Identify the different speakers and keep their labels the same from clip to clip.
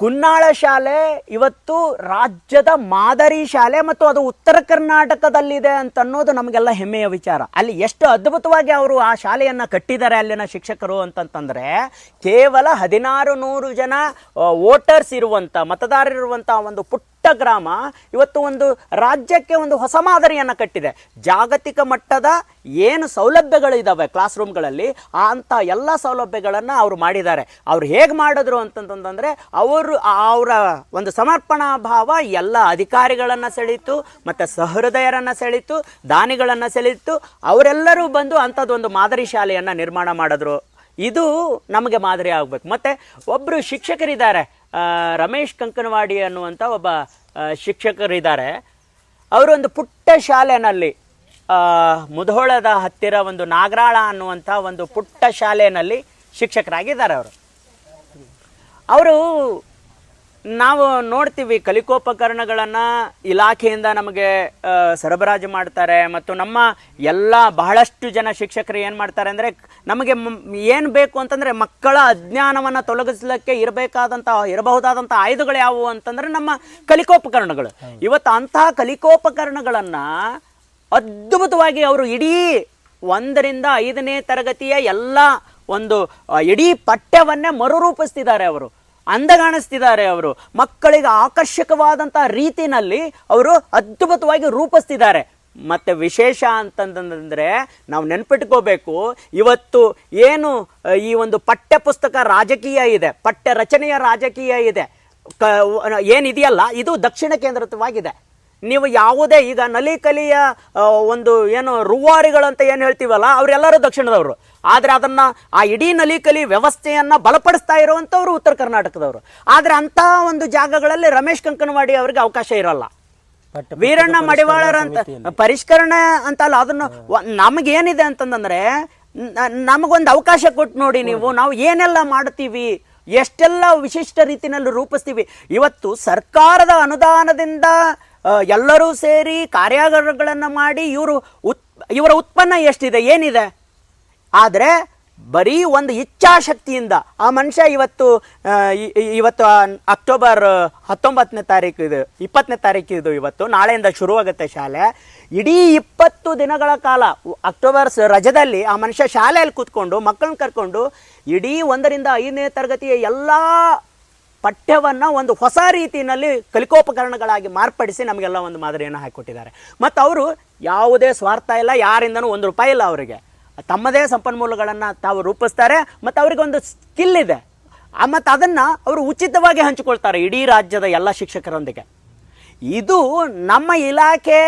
Speaker 1: ಕುನ್ನಾಳ ಶಾಲೆ ಇವತ್ತು ರಾಜ್ಯದ ಮಾದರಿ ಶಾಲೆ ಮತ್ತು ಅದು ಉತ್ತರ ಕರ್ನಾಟಕದಲ್ಲಿದೆ ಅಂತ ಅನ್ನೋದು ನಮಗೆಲ್ಲ ಹೆಮ್ಮೆಯ ವಿಚಾರ. ಅಲ್ಲಿ ಎಷ್ಟು ಅದ್ಭುತವಾಗಿ ಅವರು ಆ ಶಾಲೆಯನ್ನು ಕಟ್ಟಿದ್ದಾರೆ ಅಲ್ಲಿನ ಶಿಕ್ಷಕರು ಅಂತಂತಂದರೆ ಕೇವಲ ಹದಿನಾರು ನೂರು ಜನ ವೋಟರ್ಸ್ ಇರುವಂತ ಮತದಾರರಿರುವಂಥ ಒಂದು ಪುಟ್ಟ ಗ್ರಾಮ ಇವತ್ತು ಒಂದು ರಾಜ್ಯಕ್ಕೆ ಒಂದು ಹೊಸ ಮಾದರಿಯನ್ನು ಕಟ್ಟಿದೆ. ಜಾಗತಿಕ ಮಟ್ಟದ ಏನು ಸೌಲಭ್ಯಗಳು ಇದ್ದಾವೆ ಕ್ಲಾಸ್ ರೂಮ್ಗಳಲ್ಲಿ ಅಂಥ ಎಲ್ಲ ಸೌಲಭ್ಯಗಳನ್ನು ಅವರು ಮಾಡಿದ್ದಾರೆ. ಅವ್ರು ಹೇಗೆ ಮಾಡಿದ್ರು ಅಂತಂತಂದರೆ, ಅವರು ಅವರ ಒಂದು ಸಮರ್ಪಣಾ ಭಾವ ಎಲ್ಲ ಅಧಿಕಾರಿಗಳನ್ನು ಸೆಳೀತು, ಮತ್ತು ಸಹೃದಯರನ್ನು ಸೆಳೀತು, ದಾನಿಗಳನ್ನು ಸೆಳೀತು, ಅವರೆಲ್ಲರೂ ಬಂದು ಅಂಥದ್ದೊಂದು ಮಾದರಿ ಶಾಲೆಯನ್ನು ನಿರ್ಮಾಣ ಮಾಡಿದ್ರು. ಇದು ನಮಗೆ ಮಾದರಿ ಆಗಬೇಕು. ಮತ್ತು ಒಬ್ಬರು ಶಿಕ್ಷಕರಿದ್ದಾರೆ ರಮೇಶ್ ಕಂಕನವಾಡಿ ಅನ್ನುವಂಥ ಒಬ್ಬ ಶಿಕ್ಷಕರಿದ್ದಾರೆ. ಅವರೊಂದು ಪುಟ್ಟ ಶಾಲೆನಲ್ಲಿ ಮುಧೋಳದ ಹತ್ತಿರ ಒಂದು ನಾಗರಾಳ ಅನ್ನುವಂಥ ಒಂದು ಪುಟ್ಟ ಶಾಲೆಯಲ್ಲಿ ಶಿಕ್ಷಕರಾಗಿದ್ದಾರೆ ಅವರು. ಅವರು ನಾವು ನೋಡ್ತೀವಿ ಕಲಿಕೋಪಕರಣಗಳನ್ನು ಇಲಾಖೆಯಿಂದ ನಮಗೆ ಸರಬರಾಜು ಮಾಡ್ತಾರೆ ಮತ್ತು ನಮ್ಮ ಎಲ್ಲ ಬಹಳಷ್ಟು ಜನ ಶಿಕ್ಷಕರು ಏನು ಮಾಡ್ತಾರೆ ಅಂದರೆ ನಮಗೆ ಏನು ಬೇಕು ಅಂತಂದರೆ ಮಕ್ಕಳ ಅಜ್ಞಾನವನ್ನು ತೊಲಗಿಸ್ಲಿಕ್ಕೆ ಇರಬೇಕಾದಂಥ ಇರಬಹುದಾದಂಥ ಆಯುಧಗಳು ಯಾವುವು ಅಂತಂದರೆ ನಮ್ಮ ಕಲಿಕೋಪಕರಣಗಳು. ಇವತ್ತು ಅಂತಹ ಕಲಿಕೋಪಕರಣಗಳನ್ನು ಅದ್ಭುತವಾಗಿ ಅವರು ಇಡೀ ಒಂದರಿಂದ ಐದನೇ ತರಗತಿಯ ಎಲ್ಲ ಒಂದು ಇಡೀ ಪಠ್ಯವನ್ನೇ ಮರುರೂಪಿಸ್ತಿದ್ದಾರೆ ಅವರು. ಅಂದಗಾಣಿಸ್ತಿದ್ದಾರೆ ಅವರು. ಮಕ್ಕಳಿಗೆ ಆಕರ್ಷಕವಾದಂತಹ ರೀತಿನಲ್ಲಿ ಅವರು ಅದ್ಭುತವಾಗಿ ರೂಪಿಸ್ತಿದ್ದಾರೆ. ಮತ್ತೆ ವಿಶೇಷ ಅಂತಂದ್ರೆ ನಾವು ನೆನ್ಪಿಟ್ಕೋಬೇಕು, ಇವತ್ತು ಏನು ಈ ಒಂದು ಪಠ್ಯ ಪುಸ್ತಕ ರಾಜಕೀಯ ಇದೆ ಪಠ್ಯ ರಚನೆಯ ರಾಜಕೀಯ ಇದೆ. ಕ, ಏನಿದೆಯಲ್ಲ, ಇದು ದಕ್ಷಿಣ ಕೇಂದ್ರಿತವಾಗಿದೆ ನೀವು ಯಾವುದೇ ಈಗ ನಲಿಕಲಿಯ ಒಂದು ಏನು ರೂವಾರಿಗಳಂತ ಏನು ಹೇಳ್ತೀವಲ್ಲ ಅವರೆಲ್ಲರೂ ದಕ್ಷಿಣದವರು. ಆದರೆ ಅದನ್ನ ಆ ಇಡೀ ನಲಿಕಲಿ ವ್ಯವಸ್ಥೆಯನ್ನು ಬಲಪಡಿಸ್ತಾ ಇರುವಂಥವ್ರು ಉತ್ತರ ಕರ್ನಾಟಕದವರು. ಆದರೆ ಅಂತಹ ಒಂದು ಜಾಗಗಳಲ್ಲಿ ರಮೇಶ್ ಕಂಕನವಾಡಿ ಅವರಿಗೆ ಅವಕಾಶ ಇರಲ್ಲ. ವೀರಣ್ಣ ಮಡಿವಾಳರ ಅಂತ ಪರಿಷ್ಕರಣೆ ಅಂತಲ್ಲ ಅದನ್ನು ನಮಗೇನಿದೆ ಅಂತಂದ್ರೆ ನಮಗೊಂದು ಅವಕಾಶ ಕೊಟ್ಟು ನೋಡಿ ನೀವು ನಾವು ಏನೆಲ್ಲ ಮಾಡ್ತೀವಿ ಎಷ್ಟೆಲ್ಲ ವಿಶಿಷ್ಟ ರೀತಿಯಲ್ಲಿ ರೂಪಿಸ್ತೀವಿ. ಇವತ್ತು ಸರ್ಕಾರದ ಅನುದಾನದಿಂದ ಎಲ್ಲರೂ ಸೇರಿ ಕಾರ್ಯಾಗಾರಗಳನ್ನು ಮಾಡಿ ಇವರು ಉತ್, ಇವರ ಉತ್ಪನ್ನ ಎಷ್ಟಿದೆ, ಏನಿದೆ? ಆದರೆ ಬರೀ ಒಂದು ಇಚ್ಛಾಶಕ್ತಿಯಿಂದ, ಆ ಮನುಷ್ಯ ಇವತ್ತು ಇವತ್ತು ಅಕ್ಟೋಬರ್ ಹತ್ತೊಂಬತ್ತನೇ ತಾರೀಕು ಇದು, ಇಪ್ಪತ್ತನೇ ತಾರೀಕು ಇದು ಇವತ್ತು, ನಾಳೆಯಿಂದ ಶುರುವಾಗುತ್ತೆ ಶಾಲೆ. ಇಡೀ ಇಪ್ಪತ್ತು ದಿನಗಳ ಕಾಲ ಅಕ್ಟೋಬರ್ ರಜದಲ್ಲಿ ಆ ಮನುಷ್ಯ ಶಾಲೆಯಲ್ಲಿ ಕೂತ್ಕೊಂಡು, ಮಕ್ಕಳನ್ನ ಕರ್ಕೊಂಡು ಇಡೀ ಒಂದರಿಂದ ಐದನೇ ತರಗತಿಯ ಎಲ್ಲ ಪಠ್ಯವನ್ನು ಒಂದು ಹೊಸ ರೀತಿಯಲ್ಲಿ ಕಲಿಕೋಪಕರಣಗಳಾಗಿ ಮಾರ್ಪಡಿಸಿ ನಮಗೆಲ್ಲ ಒಂದು ಮಾದರಿಯನ್ನು ಹಾಕಿಕೊಟ್ಟಿದ್ದಾರೆ ಮತ್ತು ಅವರು ಯಾವುದೇ ಸ್ವಾರ್ಥ ಇಲ್ಲ, ಯಾರಿಂದನೂ ಒಂದು ರೂಪಾಯಿ ಇಲ್ಲ ಅವರಿಗೆ. ತಮ್ಮದೇ ಸಂಪನ್ಮೂಲಗಳನ್ನು ತಾವು ರೂಪಿಸ್ತಾರೆ, ಮತ್ತು ಅವರಿಗೆ ಒಂದು ಸ್ಕಿಲ್ ಇದೆ. ಮತ್ತು ಅದನ್ನು ಅವರು ಉಚಿತವಾಗಿ ಹಂಚಿಕೊಳ್ತಾರೆ ಇಡೀ ರಾಜ್ಯದ ಎಲ್ಲ ಶಿಕ್ಷಕರೊಂದಿಗೆ. ಇದು ನಮ್ಮ ಇಲಾಖೆ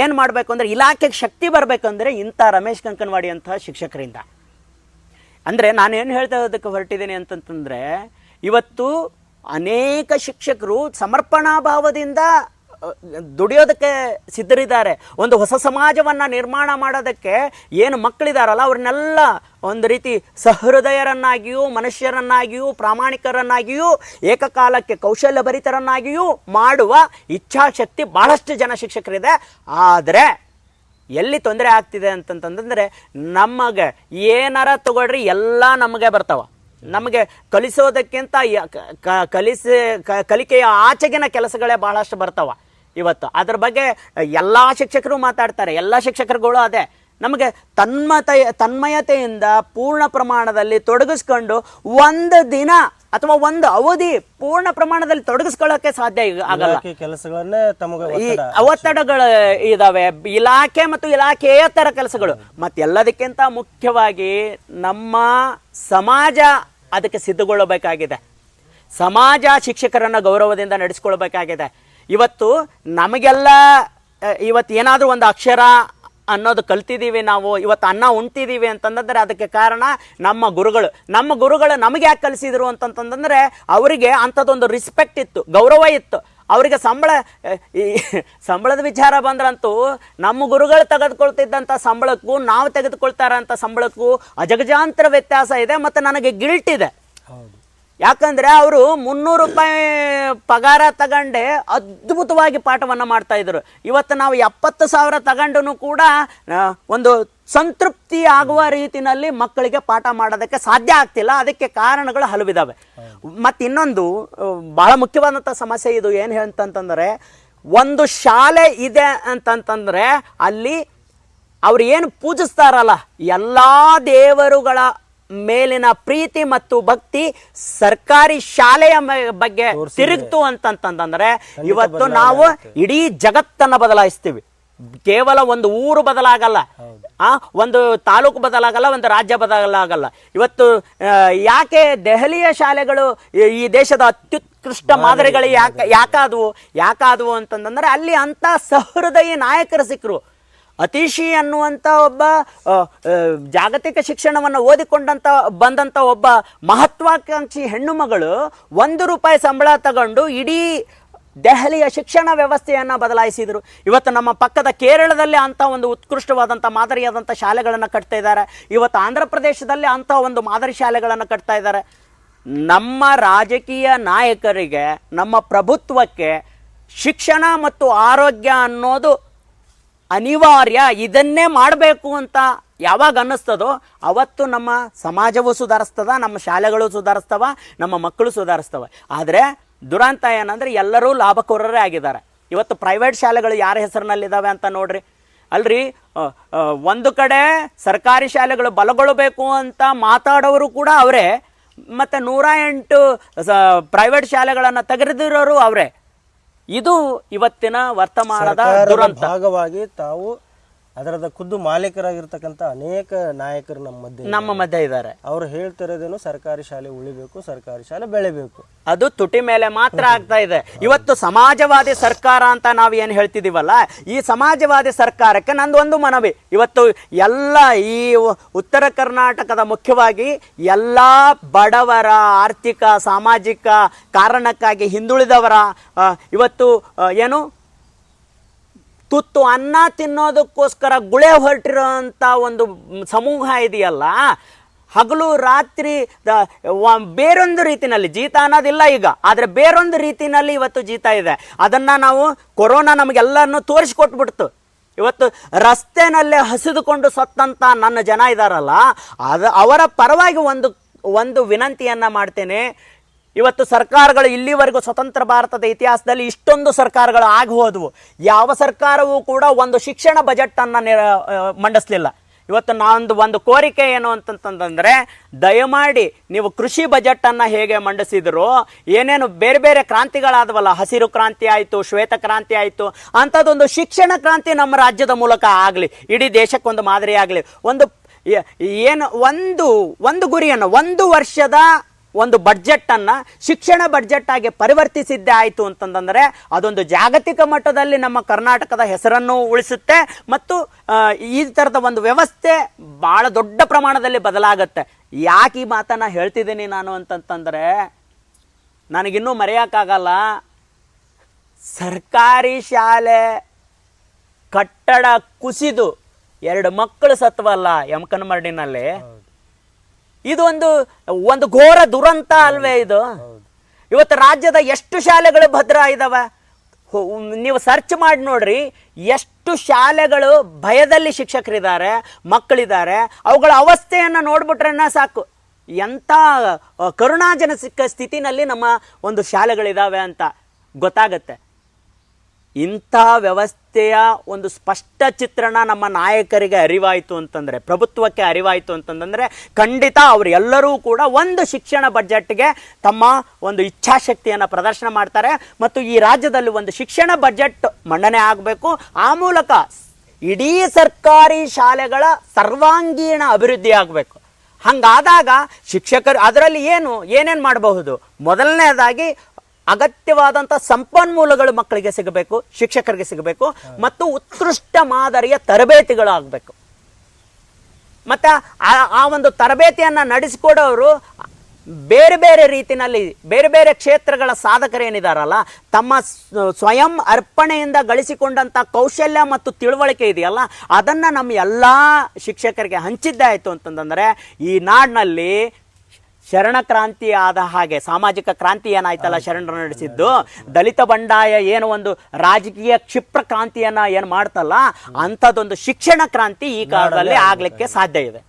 Speaker 1: ಏನು ಮಾಡಬೇಕು ಅಂದರೆ, ಇಲಾಖೆಗೆ ಶಕ್ತಿ ಬರಬೇಕಂದ್ರೆ ಇಂಥ ರಮೇಶ್ ಕಂಕನವಾಡಿ ಅಂತಹ ಶಿಕ್ಷಕರಿಂದ. ಅಂದರೆ ನಾನೇನು ಹೇಳ್ತಾ ಇರೋದಕ್ಕೆ ಹೊರಟಿದ್ದೀನಿ ಅಂತಂತಂದರೆ, ಇವತ್ತು ಅನೇಕ ಶಿಕ್ಷಕರು ಸಮರ್ಪಣಾ ಭಾವದಿಂದ ದುಡಿಯೋದಕ್ಕೆ ಸಿದ್ಧರಿದ್ದಾರೆ. ಒಂದು ಹೊಸ ಸಮಾಜವನ್ನು ನಿರ್ಮಾಣ ಮಾಡೋದಕ್ಕೆ ಏನು ಮಕ್ಕಳಿದಾರಲ್ಲ, ಅವ್ರನ್ನೆಲ್ಲ ಒಂದು ರೀತಿ ಸಹೃದಯರನ್ನಾಗಿಯೂ, ಮನುಷ್ಯರನ್ನಾಗಿಯೂ, ಪ್ರಾಮಾಣಿಕರನ್ನಾಗಿಯೂ, ಏಕಕಾಲಕ್ಕೆ ಕೌಶಲ್ಯಭರಿತರನ್ನಾಗಿಯೂ ಮಾಡುವ ಇಚ್ಛಾಶಕ್ತಿ ಬಹಳಷ್ಟು ಜನ ಶಿಕ್ಷಕರಿದೆ. ಆದರೆ ಎಲ್ಲಿ ತೊಂದರೆ ಆಗ್ತಿದೆ ಅಂತಂತಂದರೆ, ನಮಗೆ ಏನಾರ ತಗೊಳ್ರಿ, ಎಲ್ಲ ನಮಗೆ ಬರ್ತಾವ. ನಮಗೆ ಕಲಿಸೋದಕ್ಕಿಂತ ಕಲಿಸಿ ಕಲಿಕೆಯ ಆಚೆಗಿನ ಕೆಲಸಗಳೇ ಬಹಳಷ್ಟು ಬರ್ತಾವ ಇವತ್ತು. ಅದ್ರ ಬಗ್ಗೆ ಎಲ್ಲ ಶಿಕ್ಷಕರು ಮಾತಾಡ್ತಾರೆ. ಎಲ್ಲ ಶಿಕ್ಷಕರುಗಳು ಅದೇ. ನಮಗೆ ತನ್ಮತ ತನ್ಮಯತೆಯಿಂದ ಪೂರ್ಣ ಪ್ರಮಾಣದಲ್ಲಿ ತೊಡಗಿಸ್ಕೊಂಡು ಒಂದು ದಿನ ಅಥವಾ ಒಂದು ಅವಧಿ ಪೂರ್ಣ ಪ್ರಮಾಣದಲ್ಲಿ ತೊಡಗಿಸ್ಕೊಳ್ಳೋಕೆ ಸಾಧ್ಯ ಆಗಲ್ಲ.
Speaker 2: ಕೆಲಸಗಳನ್ನೇ ತಮಗೆ
Speaker 1: ಈ
Speaker 2: ಒತ್ತಡ
Speaker 1: ಒತ್ತಡಗಳು ಇದಾವೆ. ಇಲಾಖೆ ಮತ್ತು ಇಲಾಖೆಯೇತರ ಕೆಲಸಗಳು. ಮತ್ತೆಲ್ಲದಕ್ಕಿಂತ ಮುಖ್ಯವಾಗಿ ನಮ್ಮ ಸಮಾಜ ಅದಕ್ಕೆ ಸಿದ್ಧಗೊಳ್ಳಬೇಕಾಗಿದೆ. ಸಮಾಜ ಶಿಕ್ಷಕರನ್ನ ಗೌರವದಿಂದ ನಡೆಸ್ಕೊಳ್ಬೇಕಾಗಿದೆ. ಇವತ್ತು ನಮಗೆಲ್ಲ ಇವತ್ತು ಏನಾದರೂ ಒಂದು ಅಕ್ಷರ ಅನ್ನೋದು ಕಲ್ತಿದ್ದೀವಿ ನಾವು, ಇವತ್ತು ಅನ್ನ ಉಣ್ತಿದ್ದೀವಿ ಅಂತಂದ್ರೆ ಅದಕ್ಕೆ ಕಾರಣ ನಮ್ಮ ಗುರುಗಳು. ನಮ್ಮ ಗುರುಗಳು ನಮಗೆ ಯಾಕೆ ಕಲಿಸಿದ್ರು ಅಂತಂತಂದ್ರೆ ಅವರಿಗೆ ಅಂಥದ್ದೊಂದು ರಿಸ್ಪೆಕ್ಟ್ ಇತ್ತು, ಗೌರವ ಇತ್ತು. ಅವರಿಗೆ ಸಂಬಳ ಈ ಸಂಬಳದ ವಿಚಾರ ಬಂದ್ರಂತೂ ನಮ್ಮ ಗುರುಗಳು ತೆಗೆದುಕೊಳ್ತಿದ್ದಂಥ ಸಂಬಳಕ್ಕೂ, ನಾವು ತೆಗೆದುಕೊಳ್ತಾರಂಥ ಸಂಬಳಕ್ಕೂ ಅಜಗಜಾಂತರ ವ್ಯತ್ಯಾಸ ಇದೆ, ಮತ್ತು ನನಗೆ ಗಿಲ್ಟ್ ಇದೆ. ಯಾಕಂದ್ರೆ ಅವರು ಮುನ್ನೂರು ರೂಪಾಯಿ ಪಗಾರ ತಗೊಂಡೆ ಅದ್ಭುತವಾಗಿ ಪಾಠವನ್ನು ಮಾಡ್ತಾ ಇದ್ರು. ಇವತ್ತು ನಾವು ಎಪ್ಪತ್ತು ಸಾವಿರ ತಗೊಂಡು ಕೂಡ ಒಂದು ಸಂತೃಪ್ತಿ ಆಗುವ ರೀತಿನಲ್ಲಿ ಮಕ್ಕಳಿಗೆ ಪಾಠ ಮಾಡೋದಕ್ಕೆ ಸಾಧ್ಯ ಆಗ್ತಿಲ್ಲ. ಅದಕ್ಕೆ ಕಾರಣಗಳು ಹಲವಿದಾವೆ. ಮತ್ತು ಇನ್ನೊಂದು ಬಹಳ ಮುಖ್ಯವಾದಂಥ ಸಮಸ್ಯೆ ಇದು. ಏನು ಅಂತಂತಂದ್ರೆ ಒಂದು ಶಾಲೆ ಇದೆ ಅಂತಂತಂದರೆ ಅಲ್ಲಿ ಅವ್ರು ಏನು ಪೂಜಿಸ್ತಾರಲ್ಲ, ಎಲ್ಲ ದೇವರುಗಳ ಮೇಲಿನ ಪ್ರೀತಿ ಮತ್ತು ಭಕ್ತಿ ಸರ್ಕಾರಿ ಶಾಲೆಯ ಬಗ್ಗೆ ತಿರುಗ್ತು ಅಂತಂತಂದ್ರೆ ಇವತ್ತು ನಾವು ಇಡೀ ಜಗತ್ತನ್ನ ಬದಲಾಯಿಸ್ತೀವಿ. ಕೇವಲ ಒಂದು ಊರು ಬದಲಾಗಲ್ಲ. ಆ ಒಂದು ತಾಲೂಕು ಬದಲಾಗಲ್ಲ ಒಂದು ರಾಜ್ಯ ಬದಲಾಗಲ್ಲ. ಇವತ್ತು ಯಾಕೆ ದೆಹಲಿಯ ಶಾಲೆಗಳು ಈ ದೇಶದ ಅತ್ಯುತ್ಕೃಷ್ಟ ಮಾದರಿಗಳು ಯಾಕೆ ಯಾಕಾದವು ಯಾಕಾದವು ಅಂತಂದ್ರೆ ಅಲ್ಲಿ ಅಂತ ಸಹೃದಯಿ ನಾಯಕರು ಸಿಕ್ಕರು ಅತೀಶಿ ಅನ್ನುವಂಥ ಒಬ್ಬ ಜಾಗತಿಕ ಶಿಕ್ಷಣವನ್ನು ಓದಿಕೊಂಡಂತ ಬಂದಂಥ ಒಬ್ಬ ಮಹತ್ವಾಕಾಂಕ್ಷಿ ಹೆಣ್ಣು ಮಗಳು ಒಂದು ರೂಪಾಯಿ ಸಂಬಳ ತಗೊಂಡು ಇಡೀ ದೆಹಲಿಯ ಶಿಕ್ಷಣ ವ್ಯವಸ್ಥೆಯನ್ನು ಬದಲಾಯಿಸಿದರು. ಇವತ್ತು ನಮ್ಮ ಪಕ್ಕದ ಕೇರಳದಲ್ಲಿ ಅಂಥ ಒಂದು ಉತ್ಕೃಷ್ಟವಾದಂಥ ಮಾದರಿಯಾದಂಥ ಶಾಲೆಗಳನ್ನು ಕಟ್ತಾ ಇದ್ದಾರೆ. ಇವತ್ತು ಆಂಧ್ರ ಪ್ರದೇಶದಲ್ಲಿ ಅಂಥ ಒಂದು ಮಾದರಿ ಶಾಲೆಗಳನ್ನು ಕಟ್ತಾ ಇದ್ದಾರೆ. ನಮ್ಮ ರಾಜಕೀಯ ನಾಯಕರಿಗೆ, ನಮ್ಮ ಪ್ರಭುತ್ವಕ್ಕೆ ಶಿಕ್ಷಣ ಮತ್ತು ಆರೋಗ್ಯ ಅನ್ನೋದು ಅನಿವಾರ್ಯ, ಇದನ್ನೇ ಮಾಡಬೇಕು ಅಂತ ಯಾವಾಗ ಅನ್ನಿಸ್ತದೋ ಅವತ್ತು ನಮ್ಮ ಸಮಾಜವು ಸುಧಾರಿಸ್ತದ, ನಮ್ಮ ಶಾಲೆಗಳು ಸುಧಾರಿಸ್ತವ, ನಮ್ಮ ಮಕ್ಕಳು ಸುಧಾರಿಸ್ತವ. ಆದರೆ ದುರಂತ ಏನಂದರೆ ಎಲ್ಲರೂ ಲಾಭಕೋರರೇ ಆಗಿದ್ದಾರೆ. ಇವತ್ತು ಪ್ರೈವೇಟ್ ಶಾಲೆಗಳು ಯಾರ ಹೆಸರಿನಲ್ಲಿದ್ದಾವೆ ಅಂತ ನೋಡ್ರಿ. ಅಲ್ರಿ ಒಂದು ಕಡೆ ಸರ್ಕಾರಿ ಶಾಲೆಗಳು ಬಲಗೊಳ್ಳಬೇಕು ಅಂತ ಮಾತಾಡೋರು ಕೂಡ ಅವರೇ. ಮತ್ತು ನೂರ ಎಂಟು ಪ್ರೈವೇಟ್ ಶಾಲೆಗಳನ್ನು ತೆಗೆದಿರೋರು ಅವರೇ. ಇದು ಇವತ್ತಿನ ವರ್ತಮಾನದ ದುರಂತ.
Speaker 2: ಭಾಗವಾಗಿ ತಾವು ಅದರದ ಖುದ್ದು ಮಾಲೀಕರಾಗಿರ್ತಕ್ಕಂಥ ಅನೇಕ ನಾಯಕರು ನಮ್ಮ ಮಧ್ಯೆ
Speaker 1: ನಮ್ಮ ಮಧ್ಯೆ ಇದ್ದಾರೆ.
Speaker 2: ಅವ್ರು ಹೇಳ್ತಿರೋದೇನು ಸರ್ಕಾರಿ ಶಾಲೆ ಉಳಿಬೇಕು ಸರ್ಕಾರಿ ಶಾಲೆ ಬೆಳಿಬೇಕು.
Speaker 1: ಅದು ತುಟಿ ಮೇಲೆ ಮಾತ್ರ ಆಗ್ತಾ ಇದೆ. ಇವತ್ತು ಸಮಾಜವಾದಿ ಸರ್ಕಾರ ಅಂತ ನಾವು ಏನು ಹೇಳ್ತಿದೀವಲ್ಲ ಈ ಸಮಾಜವಾದಿ ಸರ್ಕಾರಕ್ಕೆ ನಂದು ಒಂದು ಮನವಿ. ಇವತ್ತು ಎಲ್ಲ ಈ ಉತ್ತರ ಕರ್ನಾಟಕದ ಮುಖ್ಯವಾಗಿ ಎಲ್ಲ ಬಡವರ ಆರ್ಥಿಕ ಸಾಮಾಜಿಕ ಕಾರಣಕ್ಕಾಗಿ ಹಿಂದುಳಿದವರ ಇವತ್ತು ಏನು ತುತ್ತು ಅನ್ನ ತಿನ್ನೋದಕ್ಕೋಸ್ಕರ ಗುಳೆ ಹೊರಟಿರೋಂಥ ಒಂದು ಸಮೂಹ ಇದೆಯಲ್ಲ, ಹಗಲು ರಾತ್ರಿ ಬೇರೊಂದು ರೀತಿಯಲ್ಲಿ ಜೀತ ಅನ್ನೋದಿಲ್ಲ ಈಗ, ಆದರೆ ಬೇರೊಂದು ರೀತಿಯಲ್ಲಿ ಇವತ್ತು ಜೀತ ಇದೆ. ಅದನ್ನು ನಾವು ಕೊರೋನಾ ನಮಗೆಲ್ಲರನ್ನು ತೋರಿಸ್ಕೊಟ್ಬಿಡ್ತು. ಇವತ್ತು ರಸ್ತೆನಲ್ಲೇ ಹಸಿದುಕೊಂಡು ಸತ್ತಂತ ನನ್ನ ಜನ ಇದ್ದಾರಲ್ಲ ಅದು ಅವರ ಪರವಾಗಿ ಒಂದು ಒಂದು ವಿನಂತಿಯನ್ನು ಮಾಡ್ತೇನೆ. ಇವತ್ತು ಸರ್ಕಾರಗಳು ಇಲ್ಲಿವರೆಗೂ ಸ್ವತಂತ್ರ ಭಾರತದ ಇತಿಹಾಸದಲ್ಲಿ ಇಷ್ಟೊಂದು ಸರ್ಕಾರಗಳು ಆಗಿ ಯಾವ ಸರ್ಕಾರವೂ ಕೂಡ ಒಂದು ಶಿಕ್ಷಣ ಬಜೆಟನ್ನು ಮಂಡಿಸ್ಲಿಲ್ಲ. ಇವತ್ತು ನಾನೊಂದು ಒಂದು ಕೋರಿಕೆ ಏನು ಅಂತಂತಂದ್ರೆ, ದಯಮಾಡಿ ನೀವು ಕೃಷಿ ಬಜೆಟನ್ನು ಹೇಗೆ ಮಂಡಿಸಿದ್ರು, ಏನೇನು ಬೇರೆ ಬೇರೆ ಕ್ರಾಂತಿಗಳಾದವಲ್ಲ, ಹಸಿರು ಕ್ರಾಂತಿ ಆಯಿತು, ಶ್ವೇತ ಕ್ರಾಂತಿ ಆಯಿತು ಅಂಥದ್ದೊಂದು ಶಿಕ್ಷಣ ಕ್ರಾಂತಿ ನಮ್ಮ ರಾಜ್ಯದ ಮೂಲಕ ಆಗಲಿ, ಇಡೀ ದೇಶಕ್ಕೊಂದು ಮಾದರಿ ಆಗಲಿ ಒಂದು ಏನು, ಒಂದು ಒಂದು ಗುರಿಯನ್ನು, ಒಂದು ವರ್ಷದ ಒಂದು ಬಡ್ಜೆಟನ್ನು ಶಿಕ್ಷಣ ಬಡ್ಜೆಟ್ ಆಗಿ ಪರಿವರ್ತಿಸಿದ್ದೇ ಆಯಿತು ಅಂತಂದರೆ ಅದೊಂದು ಜಾಗತಿಕ ಮಟ್ಟದಲ್ಲಿ ನಮ್ಮ ಕರ್ನಾಟಕದ ಹೆಸರನ್ನು ಉಳಿಸುತ್ತೆ ಮತ್ತು ಈ ಥರದ ಒಂದು ವ್ಯವಸ್ಥೆ ಭಾಳ ದೊಡ್ಡ ಪ್ರಮಾಣದಲ್ಲಿ ಬದಲಾಗುತ್ತೆ. ಯಾಕೆ ಈ ಮಾತನ್ನು ಹೇಳ್ತಿದ್ದೀನಿ ನಾನು ಅಂತಂತಂದರೆ, ನನಗಿನ್ನೂ ಮರೆಯೋಕ್ಕಾಗಲ್ಲ. ಸರ್ಕಾರಿ ಶಾಲೆ ಕಟ್ಟಡ ಕುಸಿದು ಎರಡು ಮಕ್ಕಳು ಸತ್ವಲ್ಲ ಯಮಕನಮರಡಿನಲ್ಲಿ ಇದು ಒಂದು ಒಂದು ಘೋರ ದುರಂತ ಅಲ್ವೇ ಇದು? ಇವತ್ತು ರಾಜ್ಯದ ಎಷ್ಟು ಶಾಲೆಗಳು ಭದ್ರ ಇದಾವೆ? ನೀವು ಸರ್ಚ್ ಮಾಡಿ ನೋಡ್ರಿ, ಎಷ್ಟು ಶಾಲೆಗಳು ಭಯದಲ್ಲಿ ಶಿಕ್ಷಕರಿದ್ದಾರೆ, ಮಕ್ಕಳಿದ್ದಾರೆ, ಅವುಗಳ ಅವಸ್ಥೆಯನ್ನು ನೋಡ್ಬಿಟ್ರನ್ನ ಸಾಕು. ಎಂಥ ಕರುಣಾಜನಕ ಸ್ಥಿತಿನಲ್ಲಿ ನಮ್ಮ ಒಂದು ಶಾಲೆಗಳಿದ್ದಾವೆ ಅಂತ ಗೊತ್ತಾಗತ್ತೆ. ಇಂಥ ವ್ಯವಸ್ಥೆಯ ಒಂದು ಸ್ಪಷ್ಟ ಚಿತ್ರಣ ನಮ್ಮ ನಾಯಕರಿಗೆ ಅರಿವಾಯಿತು ಅಂತಂದರೆ, ಪ್ರಭುತ್ವಕ್ಕೆ ಅರಿವಾಯಿತು ಅಂತಂದರೆ, ಖಂಡಿತ ಅವರೆಲ್ಲರೂ ಕೂಡ ಒಂದು ಶಿಕ್ಷಣ ಬಜೆಟ್ಗೆ ತಮ್ಮ ಒಂದು ಇಚ್ಛಾಶಕ್ತಿಯನ್ನು ಪ್ರದರ್ಶನ ಮಾಡ್ತಾರೆ. ಮತ್ತು ಈ ರಾಜ್ಯದಲ್ಲಿ ಒಂದು ಶಿಕ್ಷಣ ಬಜೆಟ್ ಮಂಡನೆ ಆಗಬೇಕು. ಆ ಮೂಲಕ ಇಡೀ ಸರ್ಕಾರಿ ಶಾಲೆಗಳ ಸರ್ವಾಂಗೀಣ ಅಭಿವೃದ್ಧಿ ಆಗಬೇಕು. ಹಂಗಾದಾಗ ಶಿಕ್ಷಕರು ಅದರಲ್ಲಿ ಏನು, ಏನೇನು ಮಾಡಬಹುದು? ಮೊದಲನೇದಾಗಿ ಅಗತ್ಯವಾದಂಥ ಸಂಪನ್ಮೂಲಗಳು ಮಕ್ಕಳಿಗೆ ಸಿಗಬೇಕು, ಶಿಕ್ಷಕರಿಗೆ ಸಿಗಬೇಕು, ಮತ್ತು ಉತ್ಕೃಷ್ಟ ಮಾದರಿಯ ತರಬೇತಿಗಳು ಆಗಬೇಕು ಮತ್ತು ಆ ಒಂದು ತರಬೇತಿಯನ್ನು ನಡೆಸಿಕೊಡೋರು ಬೇರೆ ಬೇರೆ ರೀತಿಯಲ್ಲಿ ಬೇರೆ ಬೇರೆ ಕ್ಷೇತ್ರಗಳ ಸಾಧಕರೇನಿದಾರಲ್ಲ, ತಮ್ಮ ಸ್ವಯಂ ಅರ್ಪಣೆಯಿಂದ ಗಳಿಸಿಕೊಂಡಂಥ ಕೌಶಲ್ಯ ಮತ್ತು ತಿಳುವಳಿಕೆ ಇದೆಯಲ್ಲ, ಅದನ್ನು ನಮ್ಮ ಎಲ್ಲ ಶಿಕ್ಷಕರಿಗೆ ಹಂಚಿದ್ದಾಯಿತು ಅಂತಂದರೆ, ಈ ನಾಡಿನಲ್ಲಿ ಶರಣ ಕ್ರಾಂತಿ ಆದ ಹಾಗೆ ಸಾಮಾಜಿಕ ಕ್ರಾಂತಿ ಏನಾಯ್ತಲ್ಲ ಶರಣರು ನಡೆಸಿದ್ದು. ದಲಿತ ಬಂಡಾಯ ಏನು ಒಂದು ರಾಜಕೀಯ ಕ್ಷಿಪ್ರ ಕ್ರಾಂತಿಯನ್ನ ಏನ್ ಮಾಡ್ತಲ್ಲ ಅಂಥದ್ದೊಂದು ಶಿಕ್ಷಣ ಕ್ರಾಂತಿ ಈ ಕಾಲದಲ್ಲಿ ಆಗ್ಲಿಕ್ಕೆ ಸಾಧ್ಯ ಇದೆ.